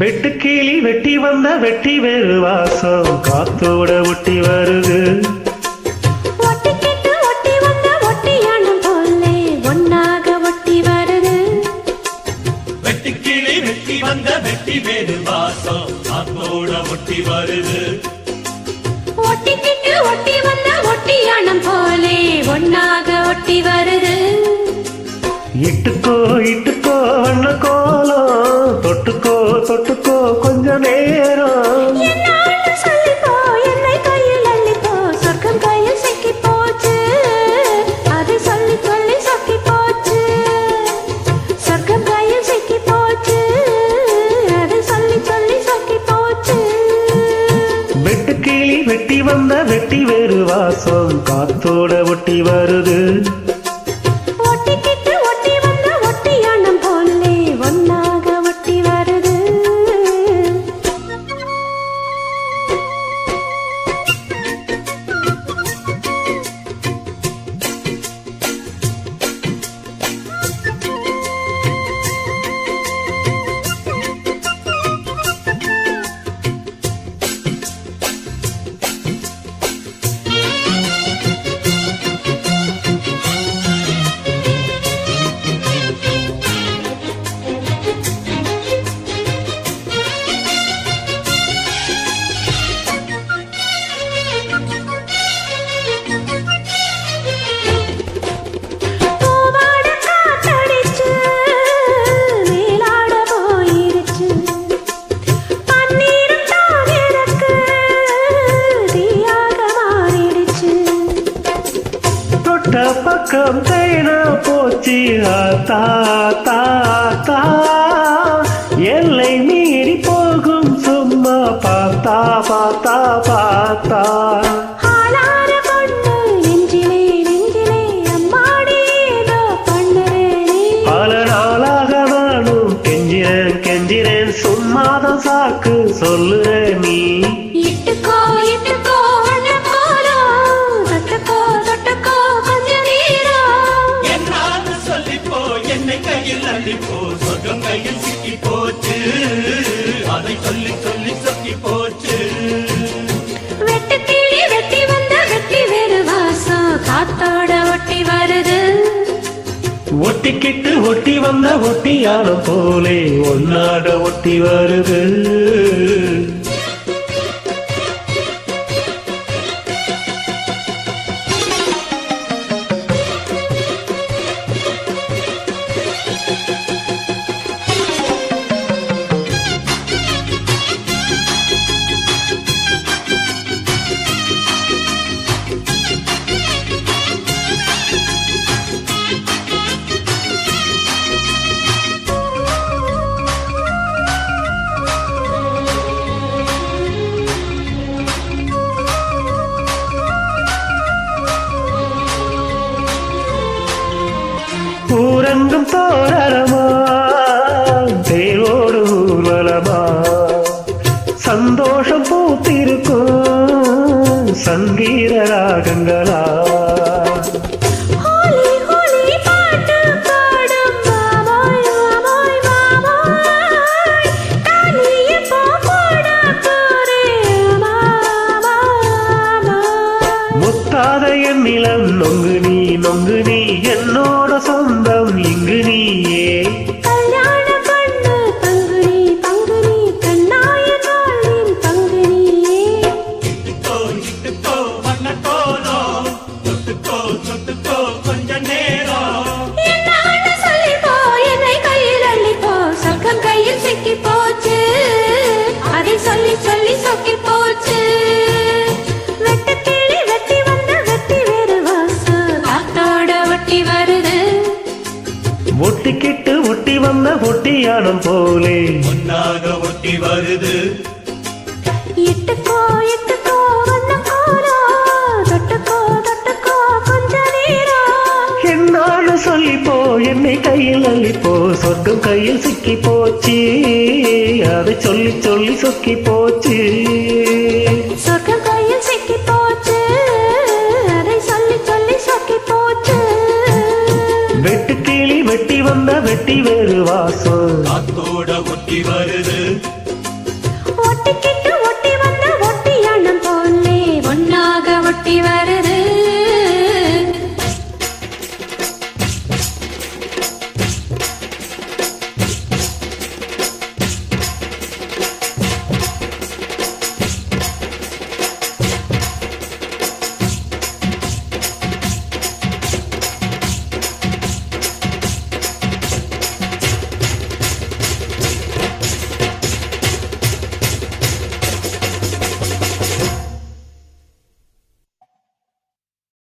வெட்டு கிளி வெட்டி வந்த வெட்டி வேறு வாசம். காத்தோட ஒட்டி வருது. ஒட்டிக்கிட்டு ஒட்டி வந்த ஒட்டியானம் போலே ஒன்னாக ஒட்டி வருது. வெட்டுக்கிளி வெட்டி வந்த வெட்டி வேறு வாசம். காத்தோட ஒட்டி வருது. ஒட்டிக்கிட்டு ஒட்டி வந்த ஒட்டியானம் போலே ஒன்னாக ஒட்டி வருது. இட்டுக்கோ போச்சு. வெட்டு கிளி வெட்டி வந்த வெட்டி வேறு வாசம். காத்தோட ஒட்டி வருது. பக்கம் தேனா போச்சு. ஆத்தா தா தா எல்லை மீறி போகும் சும்மா பார்த்தா பார்த்தா பார்த்தா. ஆளார பொண்ணு நெஞ்சிலே நெஞ்சிலே அம்மாடி வாசம் ஒட்டி வருது. ஒட்டிக்கிட்டு ஒட்டி வந்த ஒட்டியானம் போலே ஒன்னாட ஒட்டி வருது. ஊரங்கும் தோரணமா தேரோடு ஊர்வலமா? சந்தோஷம் பூத்திருக்கும் சங்கீத ராகங்களா? முத்தாத என் நிலம் நொங்கு நீ நொங்கு நீ என்னோட சொந்தம் நீயே ஒட்டி வந்த ஒட்டியானம் போலே. ஒன்னாக ஒட்டி வருது. இட்டுக்கோ, இட்டுக்கோ, வண்ணம் கோலம். தொட்டுக்கோ, தொட்டுக்கோ, கொஞ்ச நேரம். என்னான்னு சொல்லிப்போ என்னை கையில் அள்ளிப்போ சொர்க்கம் கையில் சிக்கி போச்சு. அதை சொல்லி சொல்லி சொக்கி போச்சு. வெட்டி வருவாசோ காத்தோட ஒட்டி வரு